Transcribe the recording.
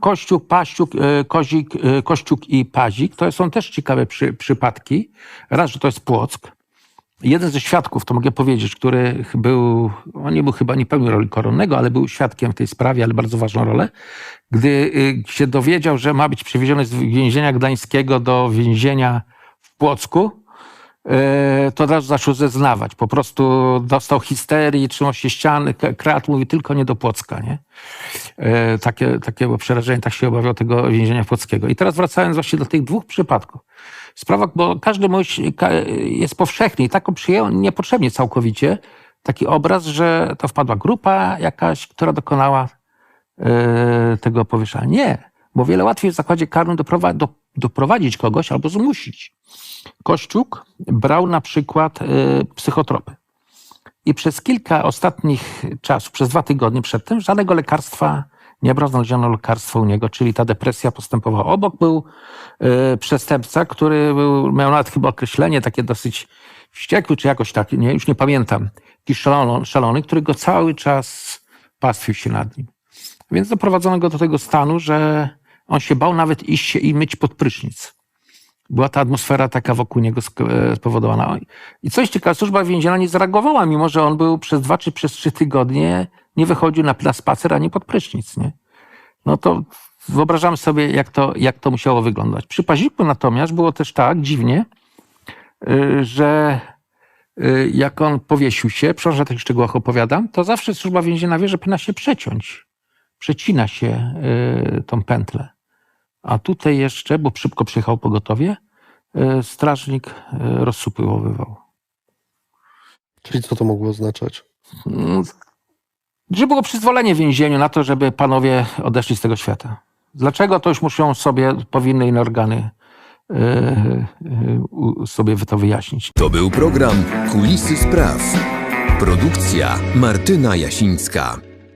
Kościół, Paściuk, e, Kozik, e, Kościóg i Pazik to są też ciekawe przy, przypadki. Raz, że to jest Płock. Jeden ze świadków, to mogę powiedzieć, który był, on nie był chyba, nie pełnił roli koronnego, ale był świadkiem w tej sprawie, ale bardzo ważną rolę. Gdy y, się dowiedział, że ma być przewieziony z więzienia gdańskiego do więzienia w Płocku, to od razu zaczął zeznawać. Po prostu dostał histerii, trzymał się ściany, krat, mówi tylko nie do Płocka, nie? E, Takie, takie było przerażenie, tak się obawiał tego więzienia płockiego. I teraz wracając właśnie do tych dwóch przypadków. Sprawa, bo każdy myśl jest powszechny i taką przyjął niepotrzebnie całkowicie taki obraz, że to wpadła grupa jakaś, która dokonała e, tego powieszania. Nie, bo wiele łatwiej w zakładzie karnym doprowa- do, doprowadzić kogoś albo zmusić. Kościół brał na przykład e, psychotropy. I przez kilka ostatnich czasów, przez dwa tygodnie przedtem, żadnego lekarstwa nie brał, znaleziono lekarstwo u niego, czyli ta depresja postępowała. Obok był e, przestępca, który był, miał nawet chyba określenie takie dosyć wściekły, czy jakoś tak, nie, już nie pamiętam, taki szalony, szalony, który go cały czas pastwił się nad nim. Więc doprowadzono go do tego stanu, że on się bał nawet iść się i myć pod prysznic. Była ta atmosfera taka wokół niego e, spowodowana. I coś ciekawe, służba więzienna nie zareagowała, mimo że on był przez dwa czy przez trzy tygodnie, nie wychodził na, na spacer ani pod prysznic. Nie? No to wyobrażamy sobie, jak to, jak to musiało wyglądać. Przy Paziku natomiast było też tak dziwnie, y, że y, jak on powiesił się, przepraszam, że tych szczegółach opowiadam, to zawsze służba więzienna wie, że powinna się przeciąć. Przecina się y, tą pętlę. A tutaj jeszcze, bo szybko przyjechał pogotowie, y, strażnik y, rozsupyłowywał. Czyli co to mogło oznaczać? Mm, Że było przyzwolenie w więzieniu na to, żeby panowie odeszli z tego świata. Dlaczego to już muszą sobie, powinny inne organy y, y, sobie to wyjaśnić. To był program Kulisy Spraw. Produkcja Martyna Jasińska.